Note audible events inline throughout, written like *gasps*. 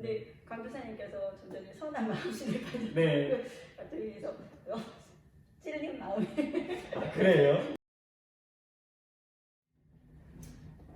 근데 강도사님께서 좀 전에 선한 마음씨를 *laughs* 가지고 네. 갑자기 어, 찔린 마음이 아, 그래요?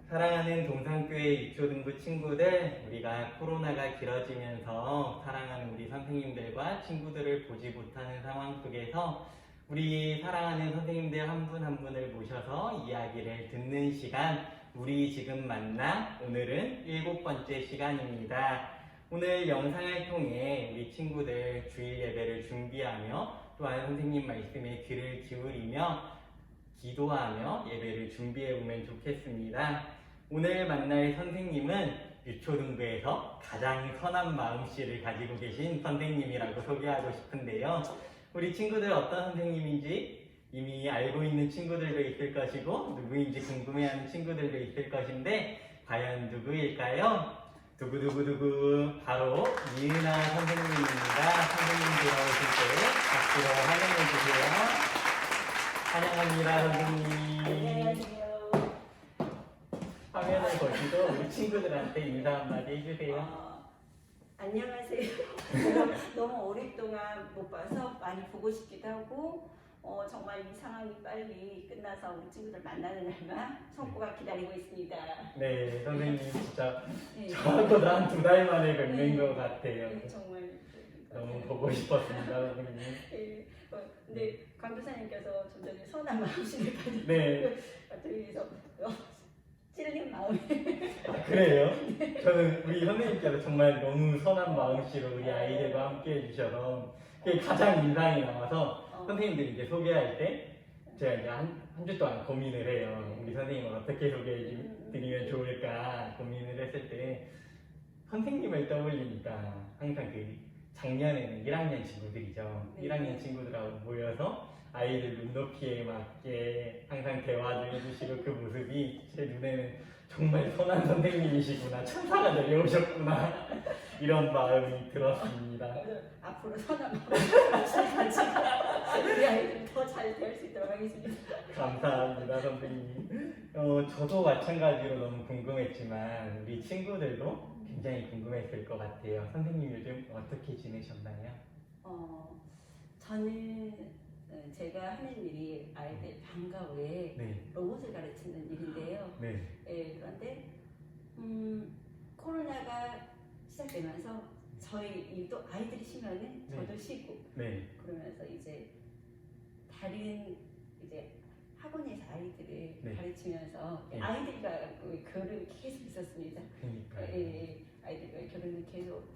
사랑하는 동산교회 유초등부 친구들, 우리가 코로나가 길어지면서 사랑하는 우리 선생님들과 친구들을 보지 못하는 상황 속에서 우리 사랑하는 선생님들 한 분한 분을 모셔서 이야기를 듣는 시간, 우리 지금 만나 오늘은 일곱 번째 시간입니다. 오늘 영상을 통해 우리 친구들 주일 예배를 준비하며 또한 선생님 말씀에 귀를 기울이며 기도하며 예배를 준비해 보면 좋겠습니다. 오늘 만날 선생님은 유초등부에서 가장 선한 마음씨를 가지고 계신 선생님이라고 소개하고 싶은데요. 우리 친구들 어떤 선생님인지 이미 알고 있는 친구들도 있을 것이고 누구인지 궁금해하는 친구들도 있을 것인데 과연 누구일까요? 두구두구두구 바로 이은아 선생님입니다. 선생님 들어오실 때 박수로 환영해 주세요. 환영합니다, 선생님. 화면을 보시고 우리 친구들한테 인사 한마디 해주세요. 어, 안녕하세요. *laughs* 제가 너무 오랫동안 못 봐서 많이 보고 싶기도 하고 어, 정말 이 상황이 빨리 끝나서 우리 친구들 만나는 날만 손꼽아 기다리고 있습니다. 네, 선생님 진짜 네. 저하고도 한두 달 만에 뵙는 것 같아요. 네, 정말 너무 보고 싶었습니다, 선생님. 네, 어, 근데 강도사님께서 좀 전에 선한 마음씨를 가지고 네, 갑자기 그래서 어, 찔린 마음이 아, 그래요? 저는 우리 선생님께서 정말 너무 선한 마음씨로 우리 아이들과 함께 해주셔서 그게 가장 인상이 남아서 어, 선생님들이 이제 소개할 때 제가 이제 한한주 동안 고민을 해요. 우리 선생님을 어떻게 소개해 드리면 좋을까 고민을 했을 때 선생님을 떠올리니까 항상 그 작년에는 1학년 친구들이죠. 네. 1학년 친구들하고 모여서 아이들 눈높이에 맞게 항상 대화를 해주시고 그 모습이 제 눈에는 정말 선한 선생님이시구나 천사가 내려오셨구나 *laughs* 이런 마음이 들었습니다. 앞으로 선한 마음을 가지고 우리 아이들 더잘 될 수 있도록 하겠습니다. 감사합니다 선생님. 어, 저도 마찬가지로 너무 궁금했지만 우리 친구들도 굉장히 궁금했을 것 같아요. 선생님 요즘 어떻게 지내셨나요? 어, 저는 어, 제가 하는 일이 아이들 방과 후에 네, 로봇을 가르치는 일인데요. 네, 예, 그런데 음, 코로나가 시작되면서 저희 일도 아이들이 쉬면은 저도 쉬고 네, 그러면서 이제 다른 이제 학원에서 아이들을 네. 가르치면서 네. 아이들과 그 교류가 계속 있었습니다. 그러니까요. 예, 예, 아이들과 교류는 계속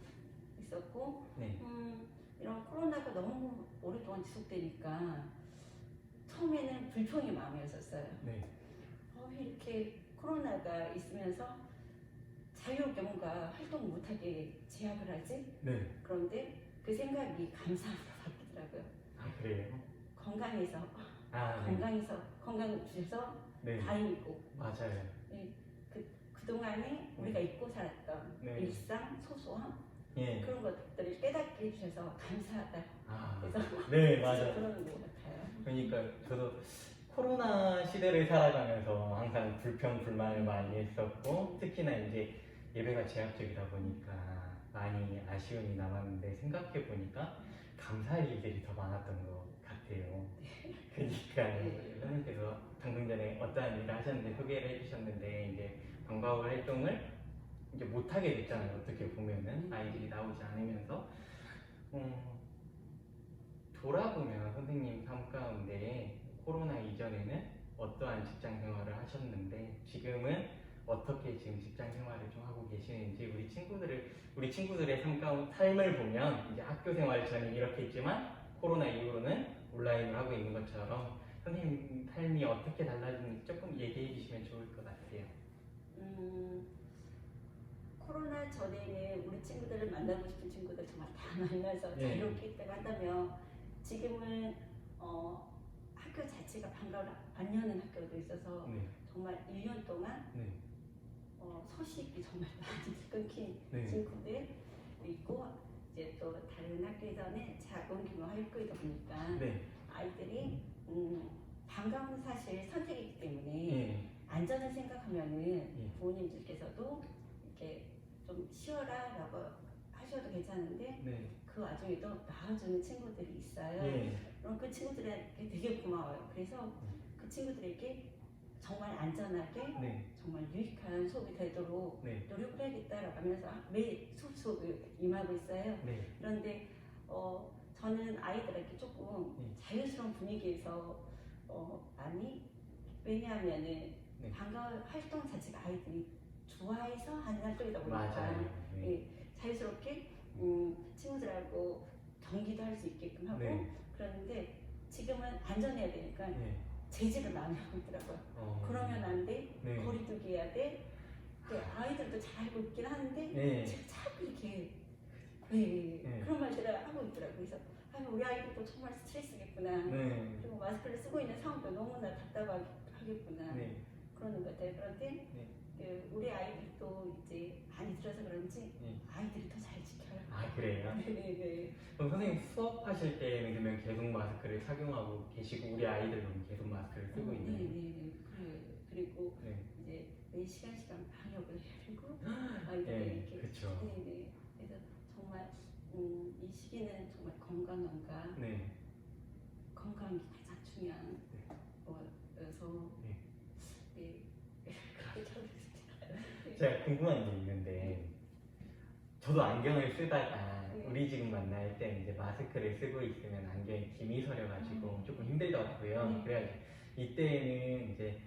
있었고 네, 음, 이런 코로나가 너무 오랫동안 지속되니까 처음에는 불평이 마음이었었어요. 네, 어, 왜 이렇게 코로나가 있으면서 자유롭게 뭔가 활동 못하게 제약을 하지? 네. 그런데 그 생각이 감사함으로 바뀌더라고요. 아 그래요? 건강해서 아 네, 건강해서 건강 주셔서 네, 다행이고 맞아요. 그 그동안에 우리가 잊고 살았던 네. 일상 소소함 예, 그런 것들을 깨닫게 해주셔서 감사하다. 아, 그래서 네 맞아요. 그러는 것 같아요. 그러니까 저도 코로나 시대를 살아가면서 항상 불평 불만을 많이 했었고 특히나 이제 예배가 제한적이다 보니까 많이 아쉬움이 남았는데 생각해 보니까 감사할 일들이 더 많았던 것 같아요. *laughs* 그러니까 선생님께서 방금 전에 어떠한 일을 하셨는데 소개를 해주셨는데 이제 방과 후 활동을 이제 못하게 됐잖아요. 어떻게 보면은 아이들이 나오지 않으면서 음, 돌아보면 선생님 삶 가운데 코로나 이전에는 어떠한 직장 생활을 하셨는데 지금은 어떻게 지금 직장 생활을 좀 하고 계시는지 우리 친구들을 우리 친구들의 삶 삶을 보면 이제 학교 생활 전에 이렇게 했지만 코로나 이후로는 온라인을 하고 있는 것처럼 선생님 삶이 어떻게 달라지는지 조금 얘기해 주시면 좋을 것 같아요. 음, 코로나 전에는 우리 친구들을 만나고 싶은 친구들 정말 다 *laughs* 만나서 예. 자유롭게 있다고 한다면 지금은 어, 학교 자체가 안 여는 학교도 있어서 네, 정말 1년 동안 네, 어, 소식이 정말 많이 끊긴 네, 친구들 있고 이제 또 다른 학교에서는 작은 규모 학교이다 보니까 네, 아이들이 음, 방과후는 사실 선택이기 때문에 예, 안전을 생각하면은 예. 부모님들께서도 이렇게 좀 쉬어라라고 사는데 네. 그 와중에도 나와주는 친구들이 있어요. 예. 그럼 그 친구들에게 되게 고마워요. 그래서 그 친구들에게 정말 안전하게 네. 정말 유익한 수업이 되도록 네. 노력을 해야겠다라고 하면서 매일 수업 수업을 임하고 있어요. 네. 그런데 어, 저는 아이들에게 조금 네. 자연스러운 분위기에서 어, 많이 왜냐하면은 네. 방과 활동 자체가 아이들이 좋아해서 하는 활동이다 보니까. 네. 예, 자연스럽게 음, 친구들하고 경기도 할 수 있게끔 하고 네. 그러는데 지금은 안전해야 되니까 네. 제지를 많이 하고 있더라고요. 어. 그러면 안 돼. 네. 거리두기 해야 돼. 그 아이들도 잘 알고 있긴 하는데 네. 지금 자꾸 이렇게 네, 네. 그런 말들을 하고 있더라고요. 그래서 아, 우리 아이들도 정말 스트레스겠구나. 네. 그리고 마스크를 쓰고 있는 상황도 너무나 답답하겠구나. 네. 그러는 것 같아요. 그런데 네. 그 우리 아이들도 이제 많이 들어서 그런지 네. 아이들이 더 잘 그래요? 네네네. 그럼 선생님 수업하실 때는 그러면 계속 마스크를 착용하고 계시고 우리 아이들은 계속 마스크를 쓰고 있는 네네네. 그래. 그리고 네. 이제 매 시간 시간 방역을 해야 되고 아이들 *gasps* 네, 이렇게 그렇죠. 네네. 그래서 정말 음, 이 시기는 정말 건강함과 네. 건강이 가장 중요한 네. 거여서 네. 네. *laughs* 그렇게. 제가 궁금한 게 저도 안경을 쓰다가 네. 우리 지금 만날 때 이제 마스크를 쓰고 있으면 안경에 김이 서려가지고 음. 조금 힘들더라고요. 네. 그래가지고 이때는 이제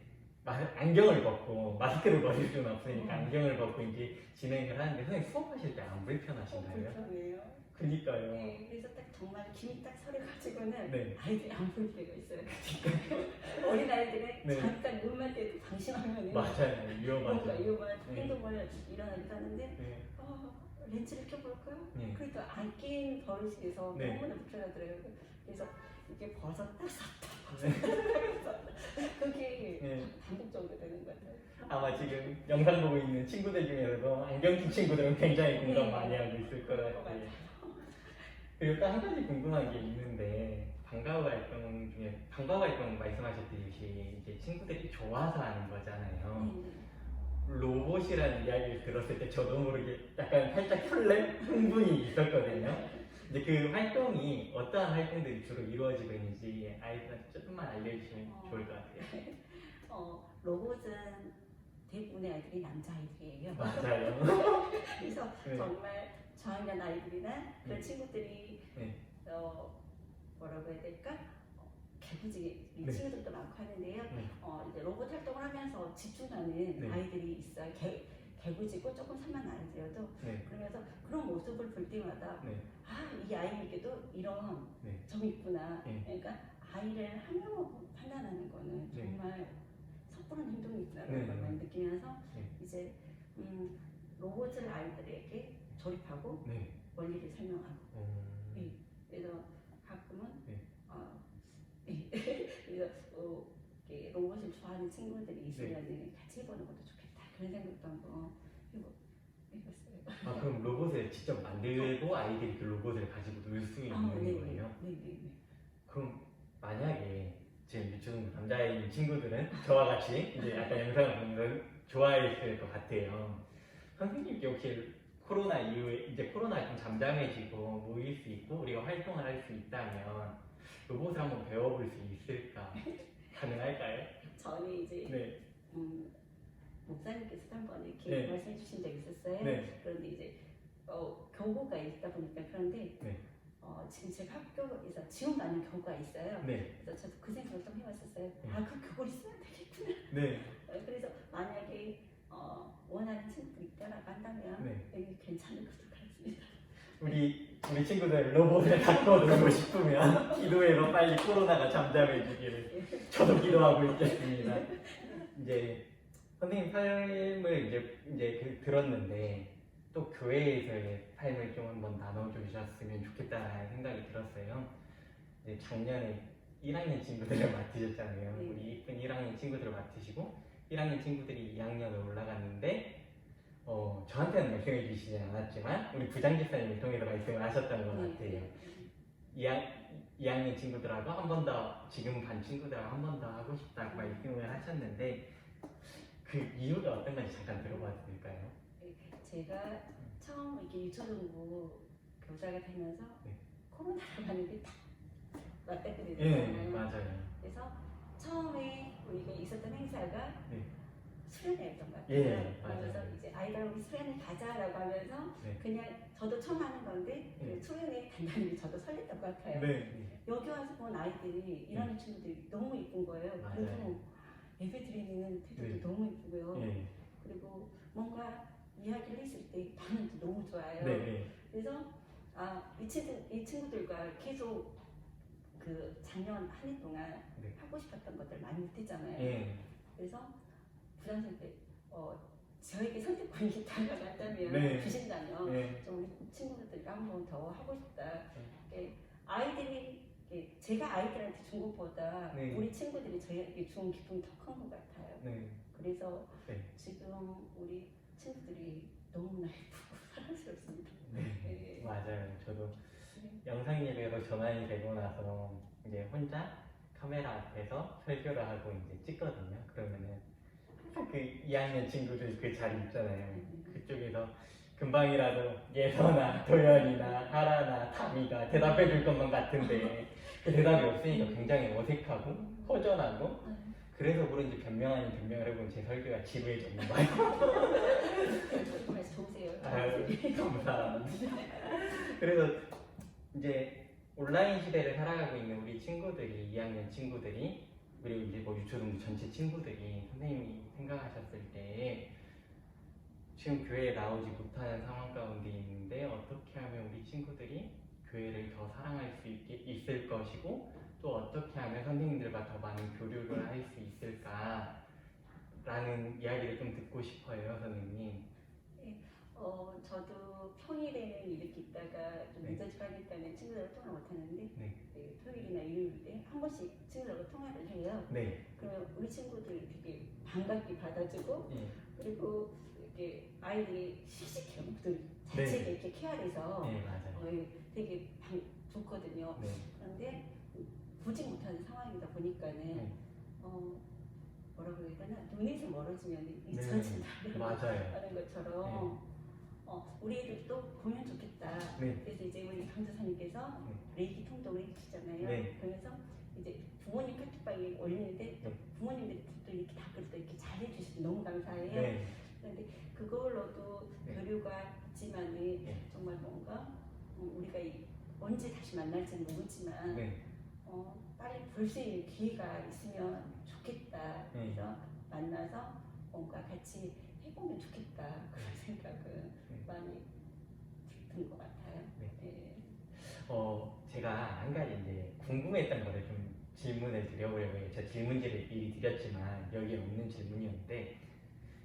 마- 안경을 벗고 마스크를 벗을 수는 없으니까 음. 안경을 벗고 이제 진행을 하는데 선생님 수업하실 때안 어, 불편하신가요? 불편해요. 그니까요. 네, 그래서 딱 정말 김이 딱 서려가지고는 네. 아이들이 안 볼 때가 있어요. *laughs* 어린 아이들은 네. 잠깐 눈만 떼도 방심하면 맞아요. 뭔가 위험하죠. 위험한 네. 행동을 일어나기도 하는데 네. 어, 렌즈를 껴볼까요? 네. 그래도 안 낀 버릇이어서 네. 너무나 불편하더라고요. 그래서 이게 벗었다 샀다 네. *laughs* 그게 네. 반복적으로 되는 것 같아요. 아마 지금 영상 보고 있는 친구들 중에서도 안경 낀 친구들은 굉장히 공감 네. 많이 하고 있을 것 같아요. 같아요. 그리고 또 한 가지 궁금한 게 있는데 방과후 활동 중에 방과후 활동 말씀하셨듯이 이제 친구들이 좋아서 하는 거잖아요. 네. 로봇이라는 이야기를 들었을 때 저도 모르게 약간 살짝 설렘, 흥분이 있었거든요. 이제 그 활동이 어떠한 활동들이 주로 이루어지고 있는지 아이들한테 조금만 알려주시면 어. 좋을 것 같아요. *laughs* 어, 로봇은 대부분의 아이들이 남자아이들이에요. 맞아요. *laughs* 그래서 *laughs* 네. 정말 저학년 아이들이나 그런 네. 친구들이 네. 어, 뭐라고 해야 될까? 어, 개구지 네. 친구들도 많고 하는데요. 네. 어, 이제 로봇 활동을 하면서 집중하는 네. 아이들이 있어요. 개, 개구지고 조금 산만 아이들이어도 네. 그러면서 그런 모습을 볼 때마다 네. 아, 이 아이에게도 이런 네. 점이 있구나. 네. 그러니까 아이를 하나로 판단하는 거는 네. 정말 섣부른 행동이 있다는 네. 걸 느끼면서 네. 이제 음, 로봇을 아이들에게 조립하고 네. 원리를 설명하고 어, 네. 그래서. *laughs* 그래서 어, 이렇게 로봇을 좋아하는 친구들이 있으면 네. 같이 해보는 것도 좋겠다 그런 생각도 한번 해보, 해봤어요. 아 그럼 로봇을 직접 만들고 아이들이 그 로봇을 가지고 놀 수 있는 아, 네, 거예요? 네, 네, 네. 그럼 만약에 지금 유치원 남자인 친구들은 저와 같이 이제 약간 영상을 보면서 좋아했을 것 같아요. 선생님께 혹시 코로나 이후에 이제 코로나 좀 잠잠해지고 모일 수 있고 우리가 활동을 할 수 있다면 로봇을 한번 배워볼 수 있을까? *laughs* 가능할까요? 저는 이제 네, 음, 목사님께서 한번 이렇게 네. 말씀해 주신 적이 있었어요. 네. 그런데 이제 어, 교구가 있다 보니까 그런데 네. 어, 지금 제가 학교에서 지원받는 교구가 있어요. 네, 그래서 저도 그 생각을 좀 해봤었어요. 네. 아, 그 교구를 쓰면 되겠구나. 네, *laughs* 어, 그래서 만약에 어, 원하는 친구들이 있다라고 한다면 네. 것 같습니다. 우리 우리 친구들 로봇을 갖고 놀고 싶으면 기도해서 빨리 코로나가 잠잠해지기를 저도 기도하고 있겠습니다. 이제 선생님 삶을 이제 이제 그 들었는데 또 교회에서의 삶을 좀 한번 나눠주셨으면 좋겠다는 생각이 들었어요. 이제 작년에 1학년 친구들을 *laughs* 맡으셨잖아요. 네. 우리 이쁜 1학년 친구들을 맡으시고 1학년 친구들이 2학년을 올라갔는데 어, 저한테는 말씀해 주시지 않았지만 우리 부장 집사님을 통해서 말씀을 하셨던 것 같아요. 2학, 2학년 친구들하고 한 번 더 지금 반 친구들하고 한 번 더 하고 싶다고 말씀을 하셨는데 그 이유가 어떤 건지 잠깐 들어봐도 될까요? 제가 처음 이렇게 유초등부 그 교사가 되면서 네. 코로나를 봤는데 딱 맞닥뜨리는 예, 거잖아요. 맞아요. 그래서 처음에 우리가 있었던 행사가 네. 수련회였던 것 같아요. 예, 그래서 맞아요. 이제 아이들 우리 수련회 가자라고 하면서 네. 그냥 저도 처음 하는 건데 그 네. 수련회 간다는 게 저도 설렜던 것 같아요. 네. 여기 와서 본 아이들이 일하는 친구들이 너무 이쁜 거예요. 맞아요. 그리고 예배 드리는 태도도 네. 너무 이쁘고요. 예. 그리고 뭔가 이야기를 했을 때 반응도 너무 좋아요. 네. 네. 그래서 아, 이, 친구, 이 친구들과 계속 그 작년 한 해 동안 네. 하고 싶었던 것들 많이 못했잖아요. 예. 그래서 부장선생님 어, 저에게 선택권이 다가갔다면 네. 주신다면 예. 좀 우리 친구들과 한번 더 하고 싶다. 네. 아이들이 제가 아이들한테 준 것보다 네. 우리 친구들이 저에게 준 기쁨이 더 큰 것 같아요. 네. 그래서 네. 지금 우리 친구들이 너무나 예쁘고 *laughs* 사랑스럽습니다. 네. 네. 맞아요. 저도 네. 영상 예배로 전환이 되고 나서 이제 혼자 카메라 앞에서 설교를 하고 이제 찍거든요. 그러면은 그 2학년 친구들 그 자리 있잖아요. 그쪽에서 금방이라도 예선아, 도연이나 하라나, 다미가 대답해 줄 것만 같은데 그 대답이 없으니까 굉장히 어색하고 허전하고 네. 그래서 그런지 변명 아닌 변명을 해본 제 설교가 지루해 졌는 거예요. 말씀 좋으세요. 아유, 감사합니다. 그래서 이제 온라인 시대를 살아가고 있는 우리 친구들이 2학년 친구들이 그리고 이제 뭐 유초등부 전체 친구들이 선생님이 생각하셨을 때 지금 교회에 나오지 못하는 상황 가운데 있는데 어떻게 하면 우리 친구들이 교회를 더 사랑할 수 있게, 있을 것이고 또 어떻게 하면 선생님들과 더 많은 교류를 할 수 있을까 라는 이야기를 좀 듣고 싶어요 선생님 어, 저도 평일에는 이렇게 있다가 좀 네. 늦어지고 하니까는 친구들하고 통화 못 하는데 네. 네, 토요일이나 일요일 때 한 번씩 친구들하고 통화를 해요. 네. 그러면 우리 친구들이 되게 반갑게 받아주고 예. 그리고 이렇게 아이들이 실시켜 목소리 네. 자체가 이렇게 케어돼서 네 맞아요. 어, 되게 방- 좋거든요. 네. 그런데 보지 못하는 상황이다 보니까는 네. 어, 뭐라고 해야 되나 눈에서 멀어지면 네. 잊혀진다는 맞아요. *laughs* 것처럼 어, 우리 애들도 보면 좋겠다. 네. 그래서 이제 우리 강조사님께서 네. 레이기 통독을 해주시잖아요. 네. 그러면서 이제 부모님 카톡방에 올리는데 또 네. 부모님들이 또 이렇게 댓글 또 이렇게 잘 해주셔서 너무 감사해요. 네. 그런데 그걸로도 네. 교류가 있지만은 네. 정말 뭔가 음, 우리가 이- 언제 다시 만날지는 모르지만 네. 어, 빨리 볼 수 있는 기회가 있으면 좋겠다. 네. 그래서 만나서 뭔가 같이 해보면 좋겠다. 그런 *laughs* 생각은 네. 많이 든것 같아요. 네. 네. 어 제가 한 가지 이제 궁금했던 거를 좀 질문을 드려보려고 해요. 저 질문지를 미리 드렸지만 여기에 없는 질문이었는데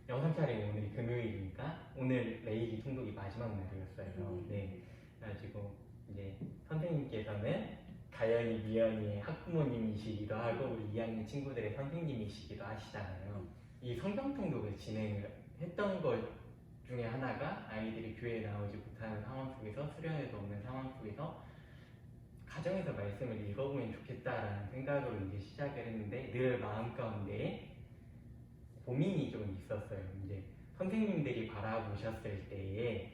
영상 촬영이 오늘이 금요일이니까 오늘 레이기 통독이 마지막 날이었어요. 네. 그래가지고 이제 선생님께서는 가연이 미연이의 학부모님이시기도 하고 우리 2학년 친구들의 선생님이시기도 하시잖아요. 이 성경 통독을 진행을 했던 것 중에 하나가 아이들이 교회에 나오지 못하는 상황 속에서 수련회도 없는 상황 속에서 가정에서 말씀을 읽어보면 좋겠다라는 생각으로 이제 시작을 했는데 늘 마음 가운데 고민이 좀 있었어요. 이제 선생님들이 바라보셨을 때에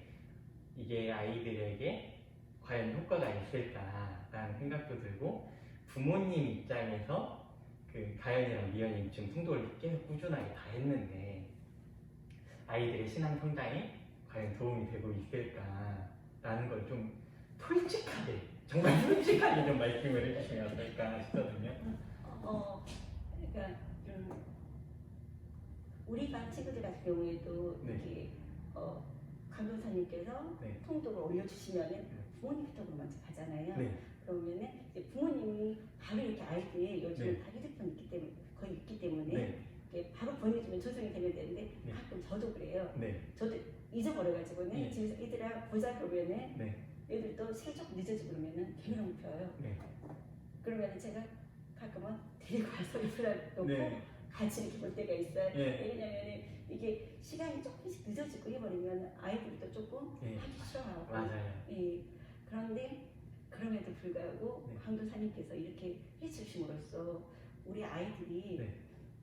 이게 아이들에게 과연 효과가 있을까라는 생각도 들고 부모님 입장에서 그 가연이랑 미연이 지금 통독을 계속 꾸준하게 다 했는데 아이들의 신앙 성장에 과연 도움이 되고 있을까라는 걸 좀 솔직하게 정말 솔직하게 좀 말씀을 해주시면 어떨까 싶거든요. 어, 그러니까 음, 우리 반 친구들 같은 경우에도 네. 이렇게 어, 강도사님께서 네. 통독을 올려주시면은 부모님 카톡으로 먼저 가잖아요. 네. 그러면은 부모님이 바로 이렇게 아이들 요즘 네. 다 휴대폰 있기 때문에 거의 있기 때문에 네, 바로 보내주면 조정이 되면 되는데 네. 가끔 저도 그래요. 네, 저도 잊어버려가지고는 네. 집에서 애들아 보자 그러면은 네, 애들도 슬쩍 늦어지고 그러면은 너무 펴요. 네, 그러면 제가 가끔은 데리고 와서 애들아 놓고 네, 같이 이렇게 볼 때가 있어요. 네. 왜냐면은 이게 시간이 조금씩 늦어지고 해버리면 아이들도 조금 네. 하기 싫어하고 맞아요. 예. 그런데 그럼에도 불구하고 네. 강도사님께서 이렇게 해주심으로써 우리 아이들이 네.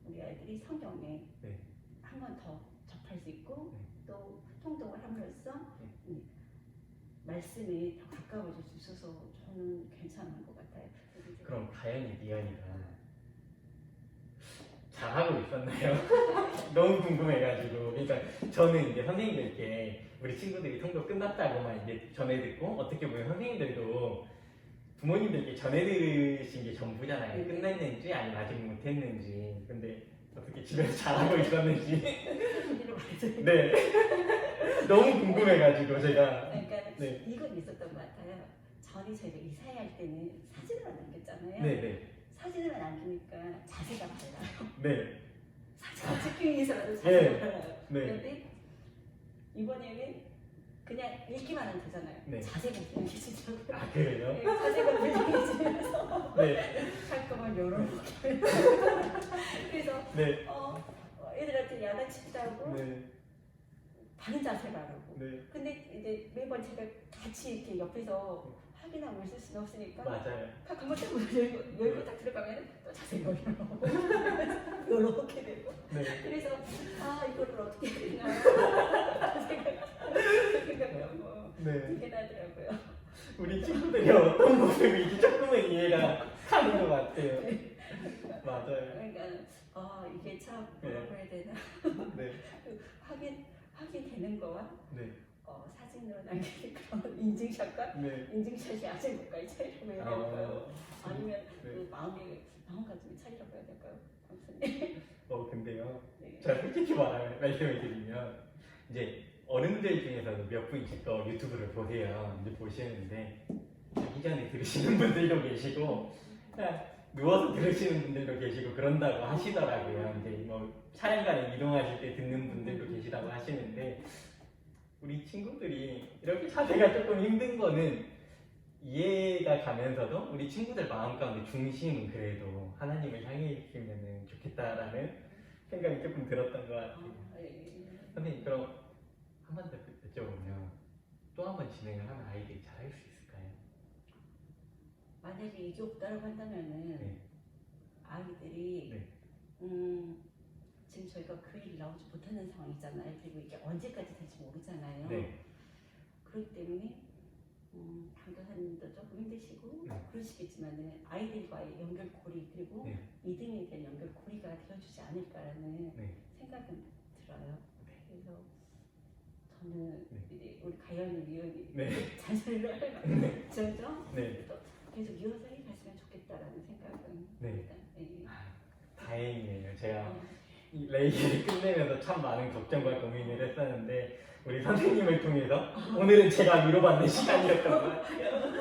우리 아이들이 성경에 네. 한번 더 접할 수 있고 네. 또 통독을 함으로써 네. 음, 말씀이 더 가까워질 수 있어서 저는 괜찮은 것 같아요. 그럼 가연이 미연이가 잘하고 있었나요? *laughs* 너무 궁금해가지고 그러니까 저는 이제 선생님들께 우리 친구들이 통도 끝났다고만 이제 전해 듣고 어떻게 보면 선생님들도 부모님들께 전해 들으신 게 전부잖아요. 네. 끝냈는지 아니면 아직 못했는지 근데 어떻게 집에서 잘하고 있었는지 네 너무 궁금해가지고 제가 그러니까 네. 이건 있었던 것 같아요. 전에 저희가 이사할 때는 사진을 남겼잖아요. 네네 사진을 남기니까 자세가 달라요. 네 사진 찍기 위해서라도 자세가 네. 달라요. 네. 그런데 이번에는 그냥 읽기만 하면 되잖아요. 네. 자세가 불량해지더라고요. 아 그래요? 네, 자세가 불량해지면서 네 잠깐만 열어놓게 *laughs* 그래서 네. 어, 어, 애들한테 야단치기도 하고 네, 바른 자세 말하고 네, 근데 이제 매번 제가 같이 이렇게 옆에서 확인하고 있을 수는 없으니까 맞아요. 각 한번 딱 열고, 열고 딱 들어가면 또 자세히 열어놓고. 열어놓게 *laughs* 되고. 네, 그래서 아 이거를 어떻게 해야 되나. 생각- 생각하고 네. 나더라고요. 우리 친구들이 어떤 모습인지 조금은 이해가 가는 것 같아요. 맞아요. 그러니까 아 이게 참 뭐라고 해야 되나. 네, 확인 확인되는 거와 네, 어, 사진으로 남기는 *laughs* 그런 인증샷과 네. 인증샷이 아직 뭘까요? 차이라고 해야 될까요? 아, 아니면 네. 그 마음의 마음가짐이 차이라고 해야 될까요? 어 근데요. 네. 제가 솔직히 말, 말씀을 드리면 이제 어른들 중에서도 몇 분씩 또 유튜브를 보세요. 이제 보시는데 자기 전에 들으시는 분들도 계시고 그냥 누워서 들으시는 분들도 계시고 그런다고 하시더라고요. 이제 뭐 차량 간에 이동하실 때 듣는 분들도 계시다고 하시는데 우리 친구들이 이렇게 자세가 조금 힘든 거는 이해가 가면서도 우리 친구들 마음 가운데 중심은 그래도 하나님을 향해 있으면 좋겠다라는 생각이 조금 들었던 것 같아요. 아, 예. 선생님 그럼 한 번 더 여쭤보면 또 한 번 진행을 하면 아이들이 잘 할 수 있을까요? 만약에 이게 없다고 한다면은 네. 아이들이 네. 음 지금 저희가 그 일이 나오지 못하는 상황이잖아요. 그리고 이게 언제까지 될지 모르잖아요. 네. 그렇기 때문에 음, 강도사님도 조금 힘드시고 네. 그러시겠지만은 아이들과의 연결고리 그리고 네. 믿음에 대한 연결고리가 되어주지 않을까라는 네. 생각은 들어요. 네. 그래서 저는 네. 우리 가연이 위원이 네. *laughs* 만큼 저죠. 네. 또 계속 이어서 해 갔으면 좋겠다라는 생각은 네. 합니다. 네. 다행이네요. 제가 어, 이 레이기를 끝내면서 참 많은 걱정과 고민을 했었는데 우리 선생님을 통해서 오늘은 제가 위로받는 *laughs* 시간이었던 것 같아요.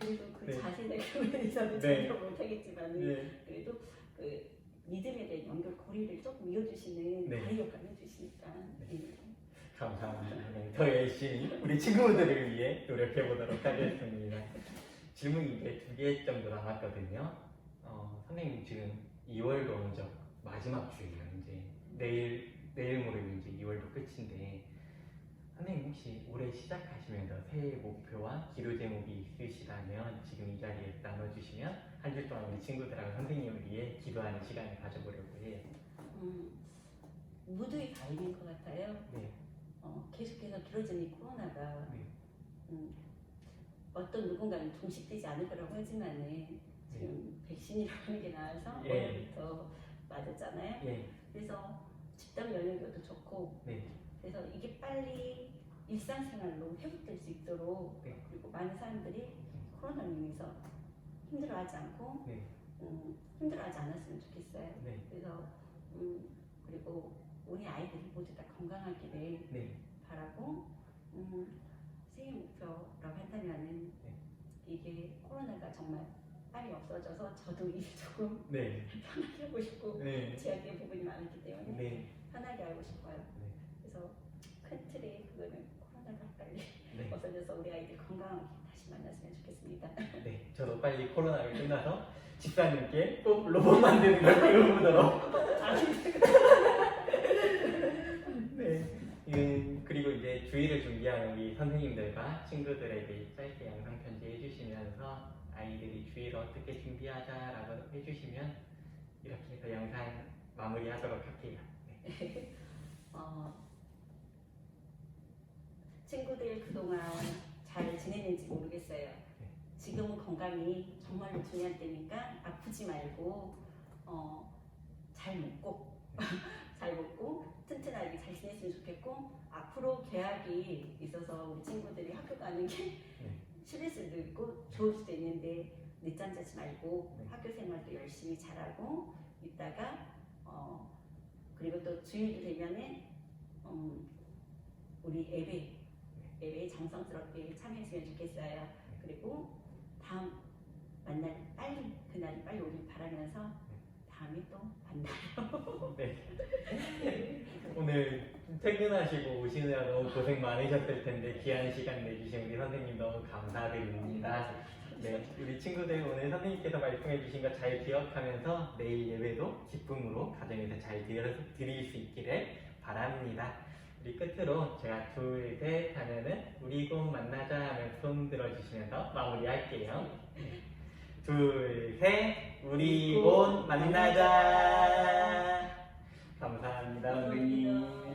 그리고 그 네. 자신의 교회에서는 네. 전혀 못하겠지만 네. 그래도 그 믿음에 대한 연결 고리를 조금 이어주시는 네. 다리 역할을 해주시니까 네. 감사합니다. 네, 더 열심히 우리 친구들을 위해 노력해 보도록 하겠습니다. 질문이 이제 두 개 정도 남았거든요. 어, 선생님 지금 2월도 먼저 마지막 주예요. 이제 내일 내일 모레면 이제 2월도 끝인데 선생님 혹시 올해 시작하시면서 새해 목표와 기도 제목이 있으시다면 지금 이 자리에 나눠주시면 한 주 동안 우리 친구들하고 선생님을 위해 기도하는 시간을 가져보려고 해요. 음, 무드의 가입인 것 같아요. 네. 어, 계속해서 길어지는 이 코로나가 네. 음, 어떤 누군가는 종식되지 않을 거라고 하지만은 지금 백신이라고 하는 게 나와서 예. 올해부터 맞았잖아요. 예. 그래서 집단 면역력도 좋고 네. 그래서 이게 빨리 일상생활로 회복될 수 있도록 네. 그리고 많은 사람들이 코로나로 인해서 힘들어하지 않고 네. 음, 힘들어하지 않았으면 좋겠어요. 네. 그래서 음, 그리고 우리 아이들이 모두 다 건강하기를 네. 바라고 음, 새해 목표라고 한다면은 네. 이게 코로나가 정말 없어져서 저도 일 조금 네. 편하게 하고 싶고 네. 제약의 부분이 많기 때문에 네. 편하게 하고 싶어요. 네. 그래서 큰 틀에 그거는 코로나가 빨리 네. *laughs* 없어져서 우리 아이들 건강하게 다시 만났으면 좋겠습니다. 네. *laughs* 저도 빨리 코로나가 끝나서 집사님께 꼭 로봇 만드는 걸 배워보도록. *laughs* 네. 음, 그리고 이제 주의를 준비하는 우리 선생님들과 친구들에게 짧게 영상 편지 해주시면서 아이들이 주의를 어떻게 준비하자라고 해주시면 이렇게 해서 영상 마무리하도록 할게요. 네. *laughs* 어, 친구들 그동안 잘 지내는지 모르겠어요. 지금은 건강이 정말로 중요한 때니까 아프지 말고 어, 잘 먹고 *laughs* 잘 먹고 튼튼하게 잘 지냈으면 좋겠고 앞으로 계약이 있어서 우리 친구들이 학교 가는 게 네. 싫을 수도 있고 좋을 수도 있는데 늦잠 자지 말고 네. 학교 생활도 열심히 잘하고 있다가 어 그리고 또 주일이 되면은 음, 우리 예배 예배에 정성스럽게 참여했으면 좋겠어요. 그리고 다음 만날 빨리 그날이 빨리 오길 바라면서 다음에 또 만나요. 네. 오늘 퇴근하시고 오시느라 너무 고생 많으셨을 텐데 귀한 시간 내주신 우리 선생님 너무 감사드립니다. 네, 우리 친구들 오늘 선생님께서 말씀해 주신 거 잘 기억하면서 내일 예배도 기쁨으로 가정에서 잘 드릴 수 있기를 바랍니다. 우리 끝으로 제가 둘, 셋 하면은 우리 꼭 만나자 하면 손 들어주시면서 마무리할게요. 둘, 셋, 우리 곧 만나자. 감사합니다, 선생님.